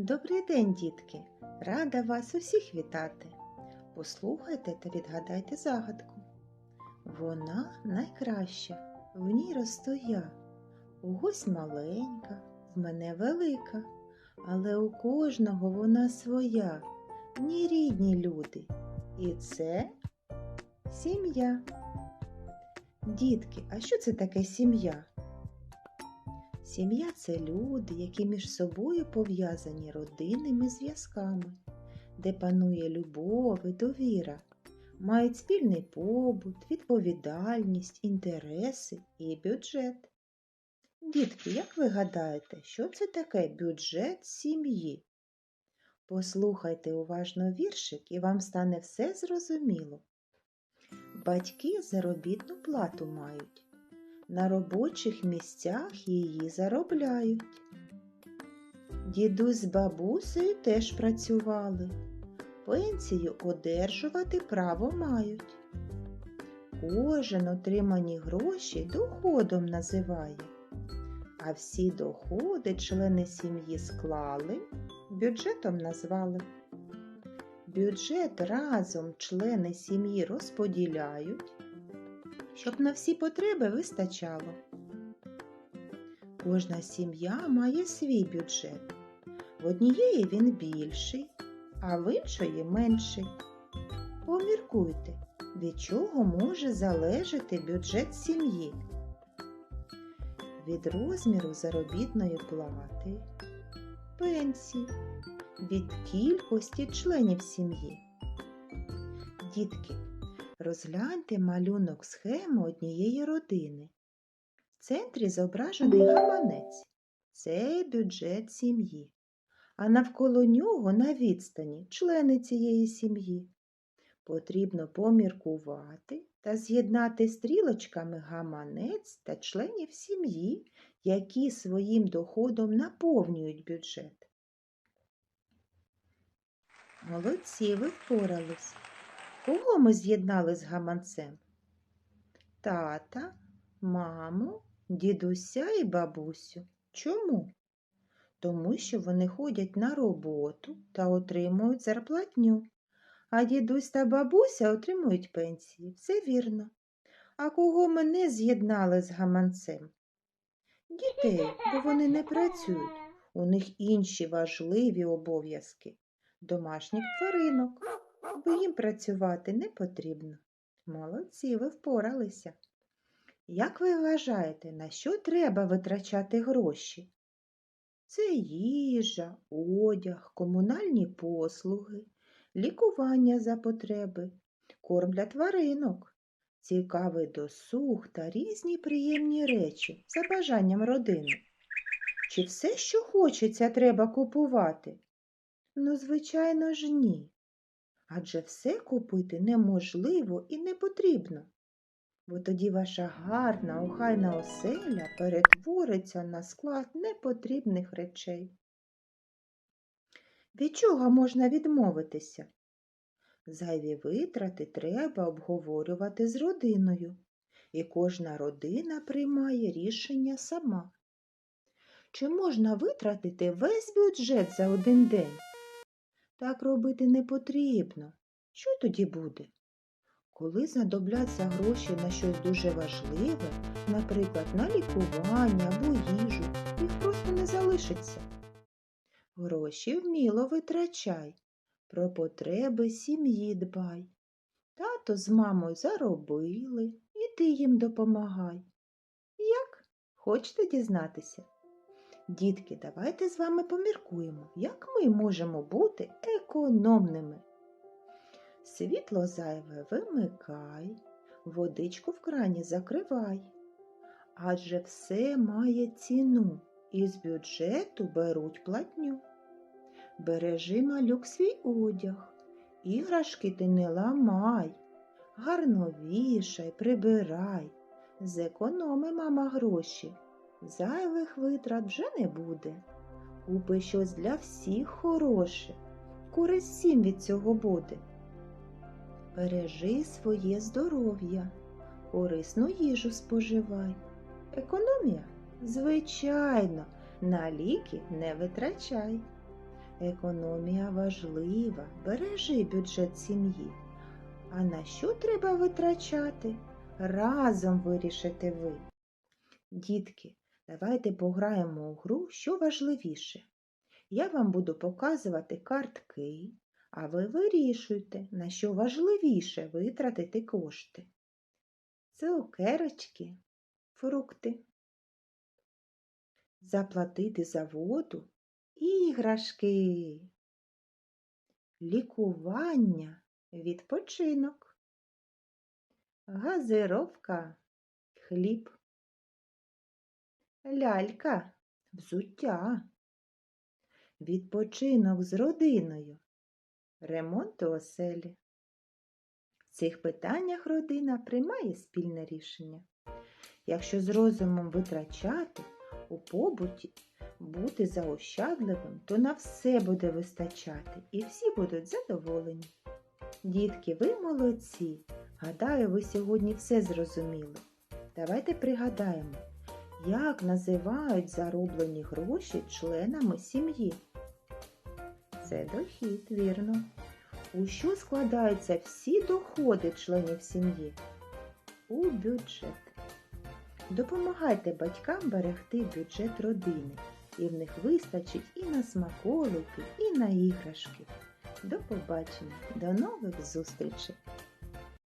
Добрий день, дітки! Рада вас усіх вітати. Послухайте та відгадайте загадку. Вона найкраща, в ній росту я. У гусь маленька, в мене велика, але у кожного вона своя, в ній рідні люди. І це сім'я. Дітки, а що це таке сім'я? Сім'я це люди, які між собою пов'язані родинними зв'язками, де панує любов і довіра, мають спільний побут, відповідальність, інтереси і бюджет. Дітки, як ви гадаєте, що це таке бюджет сім'ї? Послухайте уважно віршик і вам стане все зрозуміло. Батьки заробітну плату мають на робочих місцях її заробляють. Дідусь з бабусею теж працювали, пенсію одержувати право мають. Кожен отримані гроші доходом називає, а всі доходи члени сім'ї склали, бюджетом назвали. Бюджет разом члени сім'ї розподіляють щоб на всі потреби вистачало. Кожна сім'я має свій бюджет. В однієї він більший, а в іншої менший. Поміркуйте, від чого може залежати бюджет сім'ї. Від розміру заробітної плати, пенсії, від кількості членів сім'ї. Дітки, Розгляньте малюнок схеми однієї родини. В центрі зображений гаманець. Це бюджет сім'ї, а навколо нього на відстані члени цієї сім'ї. Потрібно поміркувати та з'єднати стрілочками гаманець та членів сім'ї, які своїм доходом наповнюють бюджет. Молодці, ви впорались. Кого ми з'єднали з гаманцем? Тата, маму, дідуся і бабусю. Чому? Тому що вони ходять на роботу та отримують зарплатню, а дідусь та бабуся отримують пенсії. Все вірно. А кого ми не з'єднали з гаманцем? Дітей, бо вони не працюють. У них інші важливі обов'язки домашніх тваринок бо їм працювати не потрібно. Молодці, ви впоралися. Як ви вважаєте, на що треба витрачати гроші? Це їжа, одяг, комунальні послуги, лікування за потреби, корм для тваринок, цікавий досуг та різні приємні речі за бажанням родини. Чи все, що хочеться, треба купувати? Ну, звичайно ж, ні адже все купити неможливо і не потрібно, бо тоді ваша гарна, охайна оселя перетвориться на склад непотрібних речей. Від чого можна відмовитися? Зайві витрати треба обговорювати з родиною, і кожна родина приймає рішення сама. Чи можна витратити весь бюджет за один день? Так робити не потрібно. Що тоді буде? Коли знадобляться гроші на щось дуже важливе, наприклад, на лікування або їжу, їх просто не залишиться. Гроші вміло витрачай, про потреби сім'ї дбай. Тато з мамою заробили, і ти їм допомагай. Як? Хочете дізнатися? Дітки, давайте з вами поміркуємо, як ми можемо бути економними. Світло зайве вимикай, водичку в крані закривай. Адже все має ціну і з бюджету беруть платню. Бережи малюк свій одяг, іграшки ти не ламай, гарно вішай, прибирай, зекономи, мама, гроші. Зайвих витрат вже не буде. Купи щось для всіх хороше, користь всім від цього буде. Бережи своє здоров'я, корисну їжу споживай. Економія, звичайно, на ліки не витрачай. Економія важлива, бережи бюджет сім'ї. А на що треба витрачати? Разом вирішите ви. Дітки, давайте пограємо у гру, що важливіше. Я вам буду показувати картки, а ви вирішуйте, на що важливіше витратити кошти. Цукерочки, фрукти. Заплатити за воду, іграшки. Лікування, відпочинок. Газировка, хліб. Лялька, взуття. Відпочинок з родиною. Ремонт у оселі. В цих питаннях родина приймає спільне рішення. Якщо з розумом витрачати, у побуті бути заощадливим, то на все буде вистачати і всі будуть задоволені. Дітки, ви молодці! Гадаю, ви сьогодні все зрозуміли. Давайте пригадаємо, як називають зароблені гроші членами сім'ї. Це дохід, вірно. У що складаються всі доходи членів сім'ї? У бюджет. Допомагайте батькам берегти бюджет родини, і в них вистачить і на смаколики, і на іграшки. До побачення, до нових зустрічей!